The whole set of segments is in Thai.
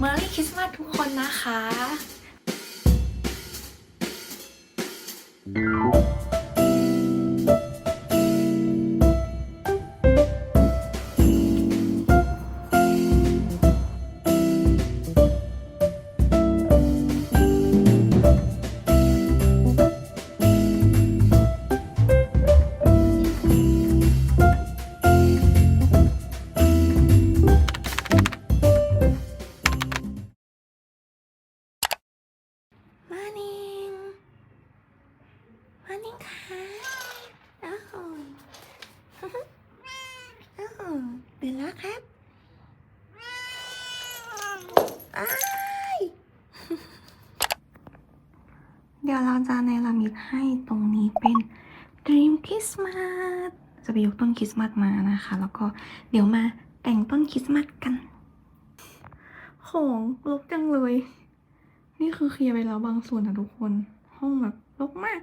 เมอร์รี่คริสต์มาสทุกคนนะคะ ไปยกต้นคริสต์มาสมานะคะ แล้วก็เดี๋ยวมาแต่งต้นคริสต์มาสกันของรกจังเลย นี่คือเคลียร์ไปแล้วบางส่วนนะทุกคน ห้องแบบรกมาก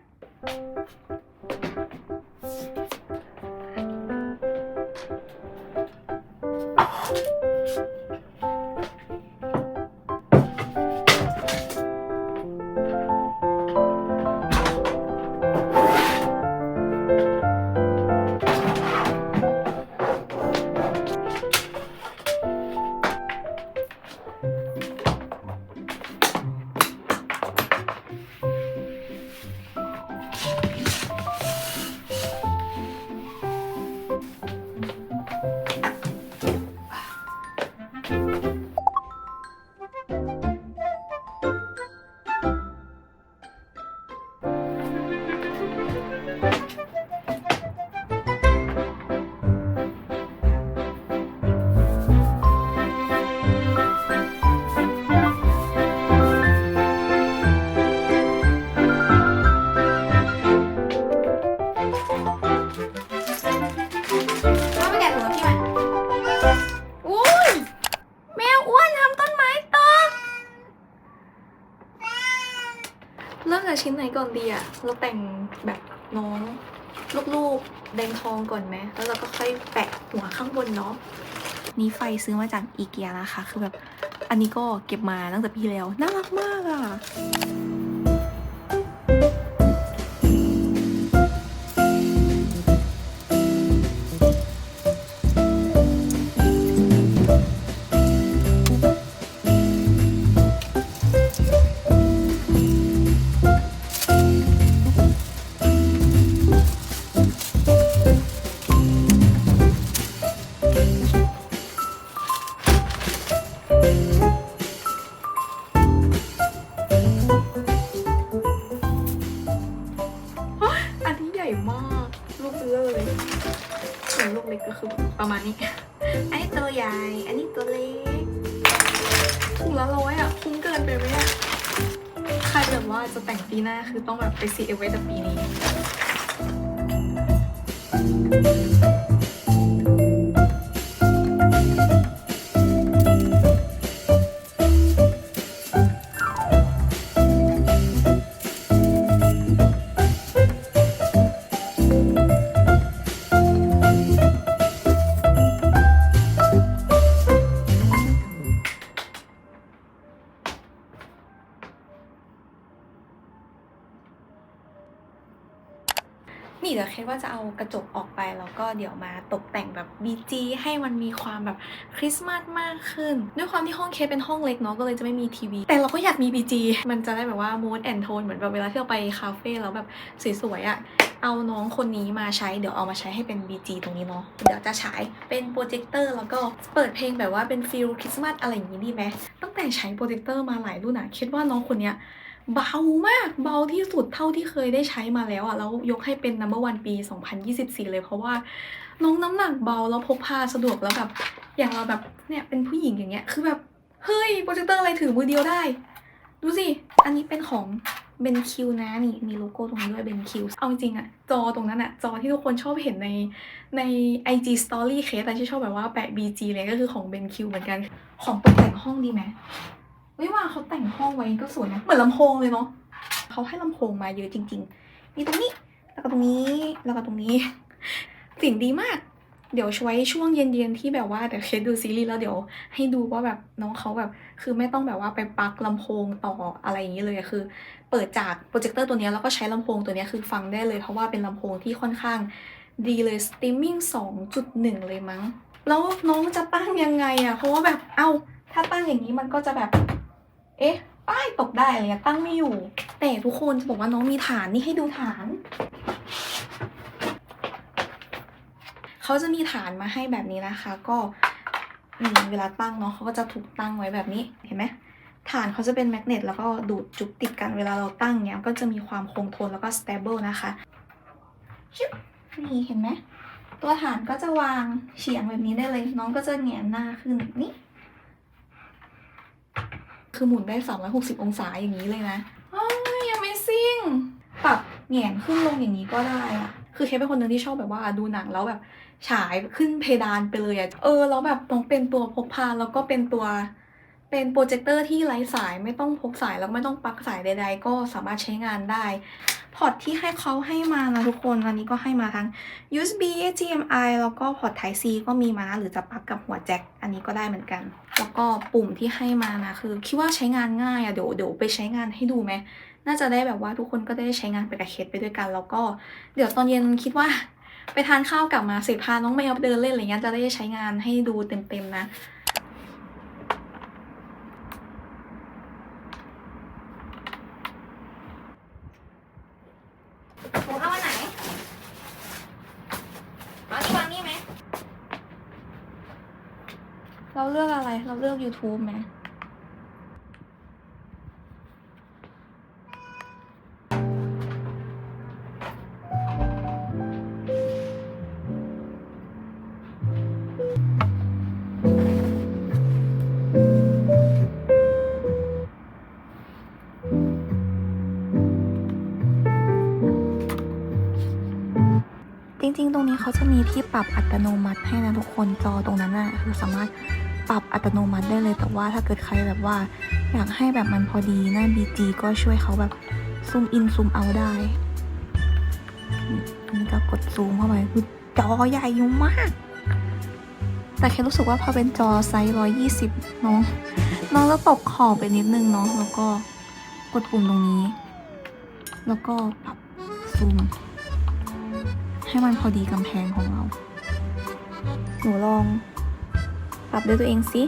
เราแต่งแบบน้องลูกๆแดงทองก่อนไหม แล้วเราก็ค่อยแปะหัวข้างบนเนาะ นี่ไฟซื้อมาจากอีเกียนะคะ คือแบบ อันนี้ก็เก็บมาตั้งแต่ปีแล้ว น่ารักมากอะ่ะ ประมาณนี้ อันนี้ตัวใหญ่ อันนี้ตัวเล็กถุงละร้อยอะ คุ้มเกินไปไหมอะใครแบบว่าจะแต่งปีหน้าคือต้องแบบไปซีเอฟไว้แต่ปีนี้ กระจกออกไปแล้วก็เดี๋ยวมาตกแต่งแบบ BG ให้มันมีความแบบคริสต์มาสมากขึ้น ด้วยความที่ห้องเคดเป็นห้องเล็กเนาะก็เลยจะไม่มีทีวี แต่เราก็อยากมี BG มันจะได้แบบว่า mood and tone เหมือนแบบเวลาที่เราไปคาเฟ่แล้วแบบสวยๆอะ่ะเอาน้องคนนี้มาใช้เดี๋ยวเอามาใช้ให้เป็น BG ตรงนี้เนาะเดี๋ยวจะฉายเป็นโปรเจคเตอร์แล้วก็เปิดเพลงแบบว่าเป็นฟิลคริสต์มาสอะไรอย่างนี้ดีไหมตั้งแต่ใช้โปรเจคเตอร์มาหลายรุ่นอะคิดว่าน้องคนเนี้ย เบามากเบาที่สุดเท่าที่เคยได้ใช้มาแล้วอะแล้วยกให้เป็น number one ปี 2024 เลยเพราะว่าน้องน้ำหนักเบาแล้วพกพาสะดวกแล้วแบบอย่างเราแบบเนี่ยเป็นผู้หญิงอย่างเงี้ยคือแบบ เฮ้ยโปรเจคเตอร์อะไรถือมือเดียวได้ ดูสิ อันนี้เป็นของเบนคิวนะนี่มีโลโก้ตรงนี้ด้วยเบนคิวเอาจริงอะจอตรงนั้นอะจอที่ทุกคนชอบเห็นในใน IG Story เคสอะที่ชอบแบบว่าแปะ BG เลยก็คือของเบนคิวเหมือนกันของตกแต่งห้องดีไหม วิว่าเขาแต่งห้องไว้ก็สวยนะ เหมือนลำโพงเลยเนาะเขาให้ลำโพงมาเยอะจริง ๆ มีตรงนี้ แล้วก็ตรงนี้ แล้วก็ตรงนี้ เสียงดีมาก เดี๋ยวช่วยช่วงเย็นๆที่แบบว่าเดี๋ยวเคสดูซีรีส์แล้วเดี๋ยวให้ดูว่าแบบน้องเขาแบบ คือไม่ต้องแบบว่าไปปลั๊กลำโพงต่ออะไรอย่างนี้เลยคือ เปิดจากโปรเจคเตอร์ตัวนี้แล้วก็ใช้ลำโพงตัวนี้คือฟังได้เลยเพราะว่าเป็นลำโพงที่ค่อนข้างดีเลยสตรีมมิ่ง2.1 เลยมั้ง แล้วน้องจะตั้งยังไงอะเพราะว่าแบบ เอ้า ถ้าตั้งอย่างนี้มันก็จะแบบ เอ๊ะ ป้ายตกได้เงี้ยตั้งไม่อยู่ แต่ทุกคนจะบอกว่าน้องมีฐานนี่ให้ดูฐาน เขาจะมีฐานมาให้แบบนี้นะคะ ก็นี่เวลาตั้งเนาะเขาก็จะถูกตั้งไว้แบบนี้ เห็นไหมฐานเขาจะเป็นแมกเนตแล้วก็ดูดจุกติดกันเวลาเราตั้งเนี้ยก็จะมีความคงทนแล้วก็ stable นะคะชึบนี่เห็นไหมตัวฐานก็จะวางเฉียงแบบนี้ได้เลย น้องก็จะแหงนหน้าขึ้นนี่ คือหมุนได้ 360 องศาอย่างนี้เลยนะอ้าว Amazing ปรับแหงนขึ้นลงอย่างนี้ก็ได้อะคือเคสเป็นคนหนึ่งที่ชอบแบบว่าดูหนังแล้วแบบฉายขึ้นเพดานไปเลยอะเออแล้วแบบต้องเป็นตัวพกพาแล้วก็เป็นตัว เป็นโปรเจคเตอร์ที่ไร้สายไม่ต้องพกสายแล้วไม่ต้องปลั๊กสายใด ๆ ก็สามารถใช้งานได้พอร์ตที่ให้เขาให้มานะทุกคนอันนี้ก็ให้มาทั้ง USB HDMI แล้วก็พอร์ต Type C ก็มีมานะหรือจะปลั๊กกับหัวแจ็คอันนี้ก็ได้เหมือนกัน แล้วก็ปุ่มที่ให้มานะคือ คิดว่าใช้งานง่ายอะเดี๋ยวเดี๋ยวไปใช้งานให้ดูไหมน่าจะได้แบบว่าทุกคนก็ได้ใช้งานไปกับเคสไปด้วยกัน แล้วก็เดี๋ยวตอนเย็นคิดว่าไปทานข้าวกลับมาเสร็จพาน้องแมวเดินเล่นอะไรเงี้ยจะได้ใช้งานให้ดูเต็มๆนะ หมูเอาอันไหนเอาที่วางนี่ไหมเราเลือกอะไร เราเลือก YouTube ไหม ริง ๆ ตรงนี้เขาจะมีที่ปรับอัตโนมัติให้นะทุกคนจอตรงนั้นน่ะคือสามารถปรับอัตโนมัติได้เลยแต่ว่าถ้าเกิดใครแบบว่า อยากให้แบบมันพอดีหน้า BG ก็ช่วยเขาแบบซูมอินซูมเอาได้นี่อันนี้ก็กดซูมเข้าไปคือจอใหญ่ยู่มาก แต่แค่รู้สึกว่าพอเป็นจอไซส์120น้องน้องจะตกขอบไปนิดนึงเนาะแล้วก็กดปุ่มตรงนี้ แล้วก็ปรับซูม ให้มันพอดีกำแพงของเรา หนูลอง ปรับด้วยตัวเองสิ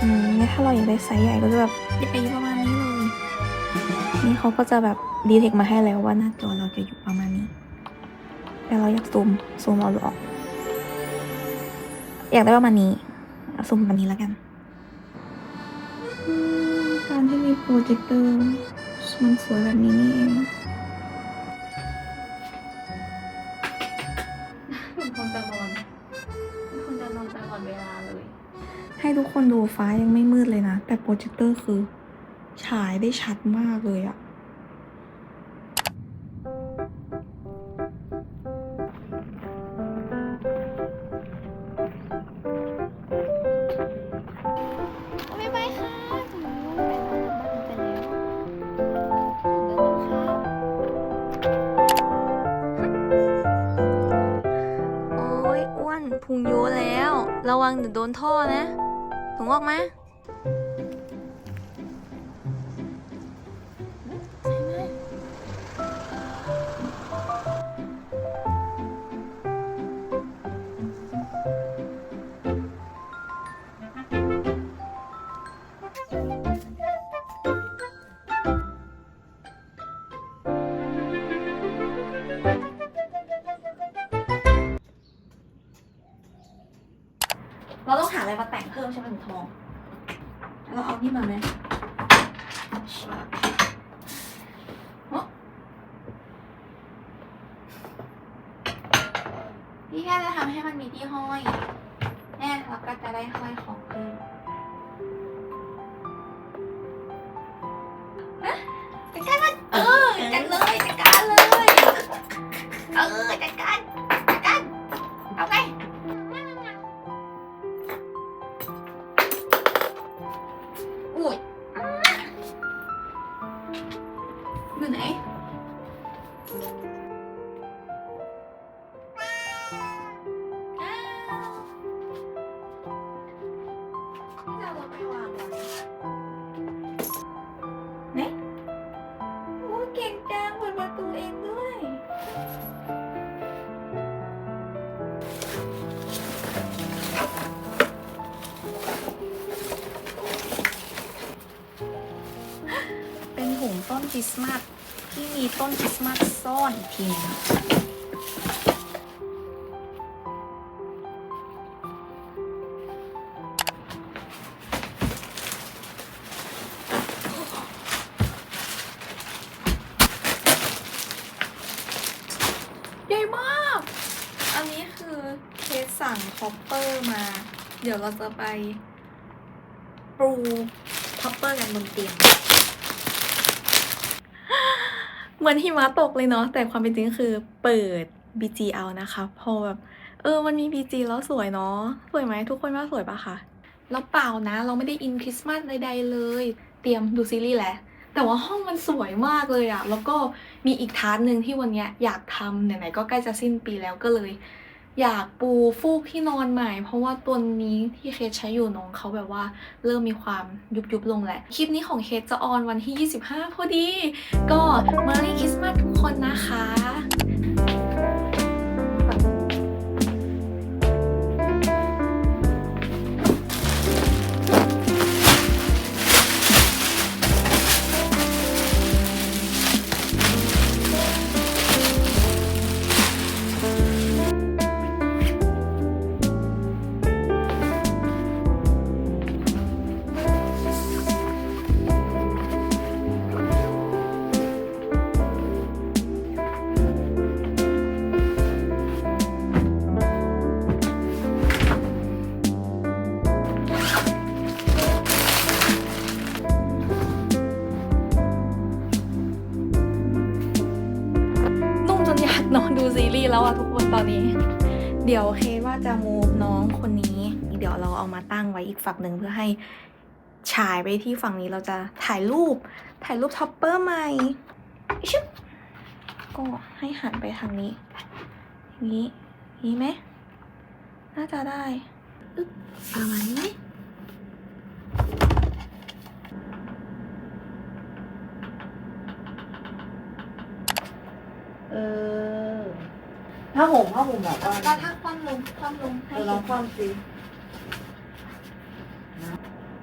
อืมเนี่ยถ้าเราอยากได้ไซส์ใหญ่ก็จะแบบใหญ่ประมาณนี้เลย นี่เขาก็จะแบบดีเทคมาให้แล้วว่าหน้าจอเราจะอยู่ประมาณนี้ แต่เราอยากซูมซูมเอาหรือออก อยากได้ประมาณนี้เอาซูมประมาณนี้แล้วกัน โปรเจคเตอร์มันสวยแบบนี้นี่เองมันคงจะนอนมันคงจะนอนตลอดเวลาเลย ให้ทุกคนดูฟ้ายังไม่มืดเลยนะ แต่โปรเจคเตอร์คือ ฉายได้ชัดมากเลยอะ ระวังเดี๋ยวโดนท่อนะถุงออกมา มาแต่งเพิ่มใช่ไหมหนูทอง เราเอานี่มาไหม ริสต์มาสที่มีต้นคริสต์มาสซ่อนอีกทีนึงใหญ่มาก อันนี้คือเคสสั่งคอปเปอร์มา เดี๋ยวเราจะไปปูคอปเปอร์กันบนเตียง เหมือนหิมะตกเลยเนาะแต่ความเป็นจริงคือเปิด BG เอานะคะ พอแบบเออมันมี BG แล้วสวยเนาะสวยไหมทุกคนว่าสวยปะคะแล้วเปล่านะ เราไม่ได้อินคริสต์มาสใดๆเลย เตรียมดูซีรีส์แหละแต่ว่าห้องมันสวยมากเลยอะแล้วก็มีอีกทาร์หนึ่งที่วันนี้อยากทำไหนๆก็ใกล้จะสิ้นปีแล้วก็เลย อยากปูฟูกที่นอนใหม่ เพราะว่าตัวนี้ที่เคสใช้อยู่น้องเขาแบบว่าเริ่มมีความยุบยุบลงแหละ คลิปนี้ของเคสจะออนวันที่ 25 พอดี ก็มารีคริสต์มาสทุกคนนะคะ ซีรีส์แล้วอะทุกคนตอนนี้ เดี๋ยวเคว่าจะมูฟน้องคนนี้ เดี๋ยวเราเอามาตั้งไว้อีกฝั่งหนึ่งเพื่อให้ฉายไปที่ฝั่งนี้เราจะถ่ายรูป ถ่ายรูปท็อปเปอร์ใหม่ชึบก็ให้หันไปทางนี้นี้นี้ไหมน่าจะได้อึ๊บประมาณนี้ไหมเออ ผ้าห่มผ้าห่มแบบว่าแล้วถ้าคว่ำลงคว่ำลงเอให้อลเห็องนความสิ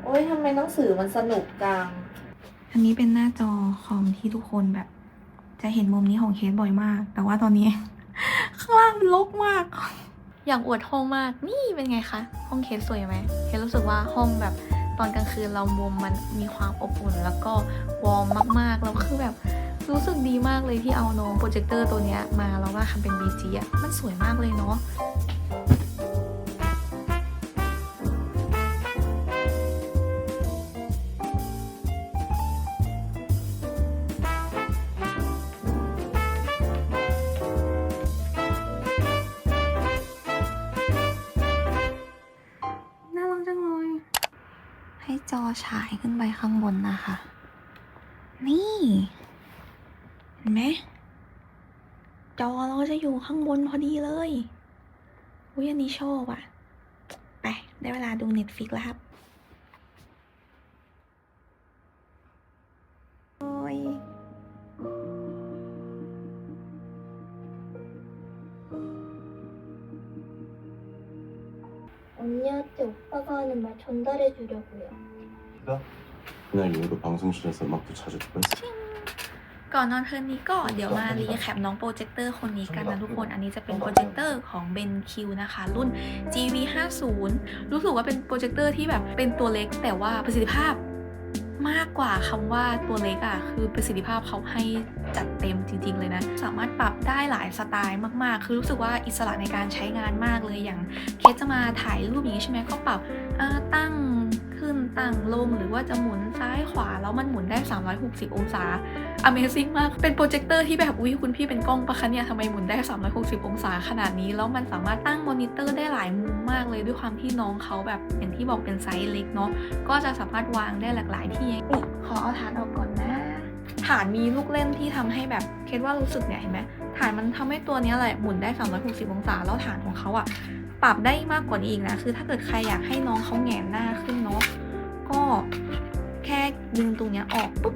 โอ้ยทำไมหนังสือมันสนุกจัง อันนี้เป็นหน้าจอคอมที่ทุกคนแบบ จะเห็นมุมนี้ของเคสบ่อยมาก แต่ว่าตอนนี้ ข้างล่างรกมาก อยากอวดห้องมาก นี่เป็นไงคะ ห้องเคสสวยไหม เคสรู้สึกว่าห้องแบบตอนกลางคืนเรามุมมันมีความอบอุ่น แล้วก็วอร์มมากๆ แล้วคือแบบ รู้สึกดีมากเลยที่เอาน้องโปรเจคเตอร์ตัวเนี้ยมาแล้วก็ทำเป็น BG อะมันสวยมากเลยเนาะน่ารักจังเลยให้จอฉายขึ้นไปข้างบนนะคะ นี่เห็น ไหม จอเราจะอยู่ข้างบนพอดีเลยอุ้ยอันนี้ชอบอ่ะ ไป ได้เวลาดู Netflix แล้วครับ โอ้ย 언니한테 오빠가 하는 말 전달해 주려고요. 그날 이후로 방송실에서 음악도 자주 듣고 했어. ก่อนนอนเทอมนี้ก็เดี๋ยวมารีแคปน้องโปรเจคเตอร์คนนี้กันนะทุกคน อันนี้จะเป็นโปรเจคเตอร์ของ BenQ นะคะ รุ่น GV50 รู้สึกว่าเป็นโปรเจคเตอร์ที่แบบเป็นตัวเล็กแต่ว่าประสิทธิภาพมากกว่าคำว่าตัวเล็กอะ่ะคือประสิทธิภาพเขาให้ จัดเต็มจริงๆ เลยนะ สามารถปรับได้หลายสไตล์มากๆ คือรู้สึกว่าอิสระในการใช้งานมากเลยอย่างเคสจะมาถ่ายรูปอย่างนี้ใช่ไหมก็ปรับอ่าตั้งขึ้นตั้งลงหรือว่าจะหมุนซ้ายขวาแล้วมันหมุนได้ 360 องศา Amazing มาก เป็นโปรเจคเตอร์ที่แบบอุ้ยคุณพี่เป็นกล้องปะคะเนี่ยทำไมหมุนได้ 360 องศาขนาดนี้ แล้วมันสามารถตั้งมอนิเตอร์ได้หลายมุมมากเลยด้วยความที่น้องเขาแบบอย่างที่บอกเป็นไซส์เล็กเนาะก็จะสามารถวางได้หลากหลายที่นี่ขอเอาฐานออกก่อนนะ ฐานมีลูกเล่นที่ทำให้แบบเคดว่ารู้สึกเนี่ยเห็นไหมฐานมันทำให้ตัวนี้แหละหมุนได้ 360 องศาแล้วฐานของเขาอะปรับได้มากกว่านี้อีกนะคือถ้าเกิดใครอยากให้น้องเขาแงนหน้าขึ้นเนาะก็แค่ดึงตรงเนี้ยออกปุ๊บ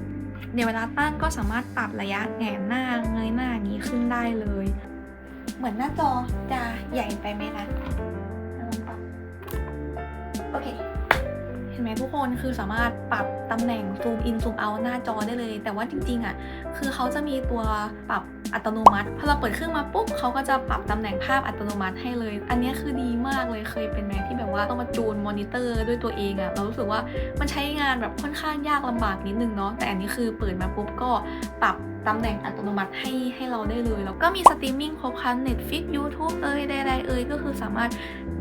เดี๋ยวเวลาตั้งก็สามารถปรับระยะแงนหน้าเงยหน้าอย่างนี้ขึ้นได้เลย เหมือนหน้าจอจะใหญ่ไปไหมนะลองปรับโอเค เห็นไหมทุกคนคือสามารถปรับตำแหน่งซูมอินซูมเอาหน้าจอได้เลย แต่ว่าจริงๆอะคือเขาจะมีตัวปรับอัตโนมัติพอเราเปิดเครื่องมาปุ๊บเขาก็จะปรับตำแหน่งภาพอัตโนมัติให้เลย อันนี้คือดีมากเลยเคยเป็นไหมที่แบบว่าต้องมาจูนมอนิเตอร์ด้วยตัวเองอะเรารู้สึกว่ามันใช้งานแบบค่อนข้างยากลำบากนิดนึงเนาะแต่อันนี้คือเปิดมาปุ๊บก็ปรับตำแหน่งอัตโนมัติให้ให้เราได้เลย แล้วก็มีสตรีมมิ่งครบครัน Netflix YouTube เอ่ยใดๆเอ่ยก็คือสามารถ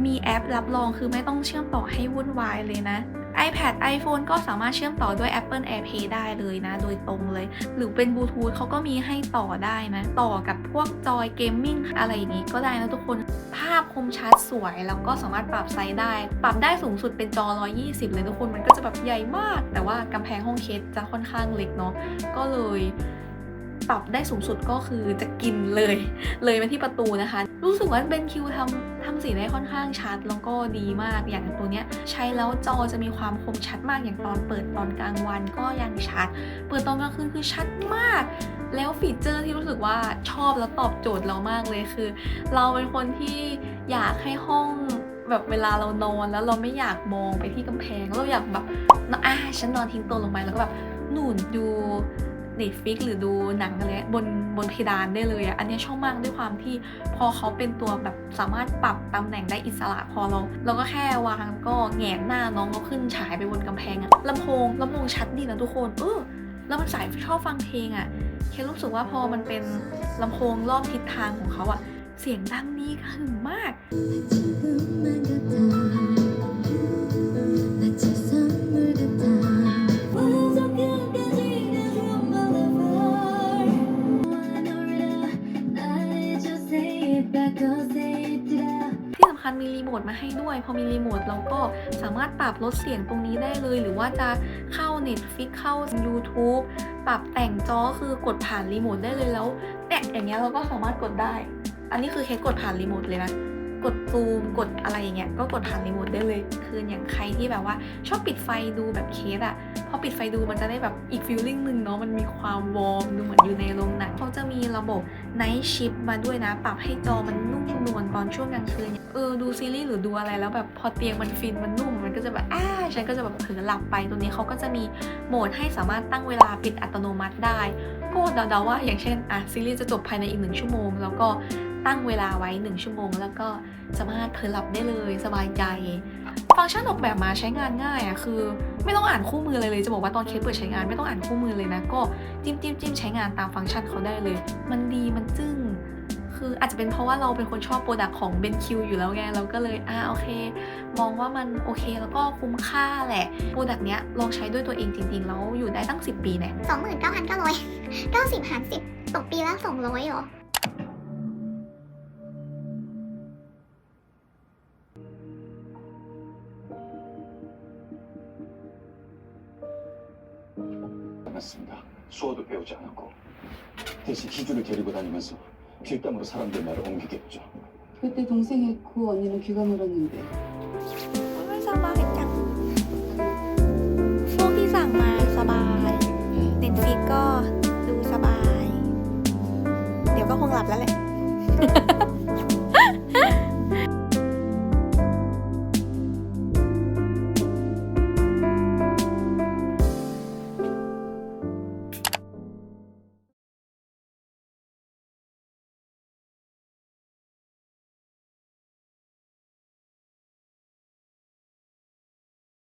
มีแอปรับรองคือไม่ต้องเชื่อมต่อให้วุ่นวายเลยนะ iPad iPhone ก็สามารถเชื่อมต่อด้วย Apple AirPlay ได้เลยนะ โดยตรงเลย หรือเป็นบลูทูธเขาก็มีให้ต่อได้นะต่อกับพวกจอยเกมมิ่งอะไรอย่างนี้ก็ได้นะทุกคน ภาพคมชัดสวย แล้วก็สามารถปรับไซส์ได้ ปรับได้สูงสุดเป็นจอ 120 เลยทุกคน มันก็จะแบบใหญ่มาก แต่ว่ากำแพงห้องเคสจะค่อนข้างเล็กเนาะ ก็เลยปรับได้สูงสุดก็คือจะกินเลย เลยมาที่ประตูนะคะ รู้สึกว่าเป็นคิวทำ ทำสีได้ค่อนข้างชัดแล้วก็ดีมากอย่างตัวเนี้ยใช้แล้วจอจะมีความคมชัดมากอย่างตอนเปิดตอนกลางวันก็ยังชัด เปิดตอนกลางคืนคือชัดมาก แล้วฟีเจอร์ที่รู้สึกว่าชอบแล้วตอบโจทย์เรามากเลยคือ เราเป็นคนที่อยากให้ห้องแบบเวลาเรานอนแล้วเราไม่อยากมองไปที่กำแพงเราอยากแบบอะฉันนอนทิ้งตัวลงไปแล้วก็แบบหนุนดู Netflix หรือดูหนังอะไรบนบนเพดานได้เลยอะอันนี้ชอบมากด้วยความที่พอเขาเป็นตัวแบบสามารถปรับตำแหน่งได้อิสระพอเรา เราก็แค่วางก็แหงนหน้าน้องก็ขึ้นฉายไปบนกำแพงอะลำโพงลำโพงชัดดีนะทุกคนเออแล้วมันสายชอบฟังเพลงอะเครู้สึกว่าพอมันเป็นลำโพงรอบทิศทางของเขาอะเสียงดังดีกระหึ่มมากที่สำ คัญมีรีโมทมาให้ด้วย พอมีรีโมทเราก็สามารถปรับลดเสียงตรงนี้ได้เลย หรือว่าจะเข้า Netflix เข้า YouTube ปรับแต่งจอคือกดผ่านรีโมทได้เลยแล้วเนี่ยอย่างเงี้ยเราก็สามารถกดได้ อันนี้คือเคสกดผ่านรีโมทเลยนะ ซูมกดอะไรอย่างเงี้ยก็กดผ่านรีโมทได้เลย คืออย่างใครที่แบบว่าชอบปิดไฟดูแบบเคสอะพอปิดไฟดูมันจะได้แบบอีกฟีลลิ่งหนึ่งเนาะมันมีความวอร์มดูเหมือนอยู่ในโรงหนังเขาจะมีระบบ Night Shift มาด้วยนะ ปรับให้จอมันนุ่มนวลตอนช่วงกลางคืนเออดูซีรีส์หรือดูอะไรแล้วแบบพอเตียงมันฟินมันนุ่มมันก็จะแบบอ้าฉันก็จะแบบเผลอหลับไปตัวนี้เขาก็จะมีโหมดให้สามารถตั้งเวลาปิดอัตโนมัติได้ก็เดาๆว่าอย่างเช่นอะซีรีส์จะจบภายในอีกหนึ่งชั่วโมง แล้วก็ ตั้งเวลาไว้ 1 ชั่วโมง แล้วก็สามารถเผลอหลับได้เลยสบายใจ ฟังก์ชันออกแบบมาใช้งานง่ายอะ่ะคือ ไม่ต้องอ่านคู่มือเลยเลย จะบอกว่าตอนเคสเปิดใช้งานไม่ต้องอ่านคู่มือเลยนะ ก็จิ้มจิ้มจิ้มใช้งานตามฟังก์ชันเขาได้เลย มันดีมันจึ้งคืออาจจะเป็นเพราะว่าเราเป็นคนชอบโปรดักของ BenQ อยู่แล้วไงเราก็เลยอ่าโอเค มองว่ามันโอเคแล้วก็คุ้มค่าแหละโปรดักเนี้ยลองใช้ด้วยตัวเองจริงๆ แล้วอยู่ได้ตั้ง 10 ปีเนี่ยสองหมื่นเก้าพันเก้าร้อยเก้าสิบหารสิบตกปีละสองร้อยเหรอ 않았습니다. 수어도 배우지 않았고 대신 희주를 데리고 다니면서 길담으로 사람들 말을 옮기게 했죠. 그때 동생이 있고 언니는 귀가 멀었는데 ไม่สบายจังช่วงที่สั่งมาสบายเน็ตฟิกก็ดูสบาย เดี๋ยวก็คงหลับแล้วแหละ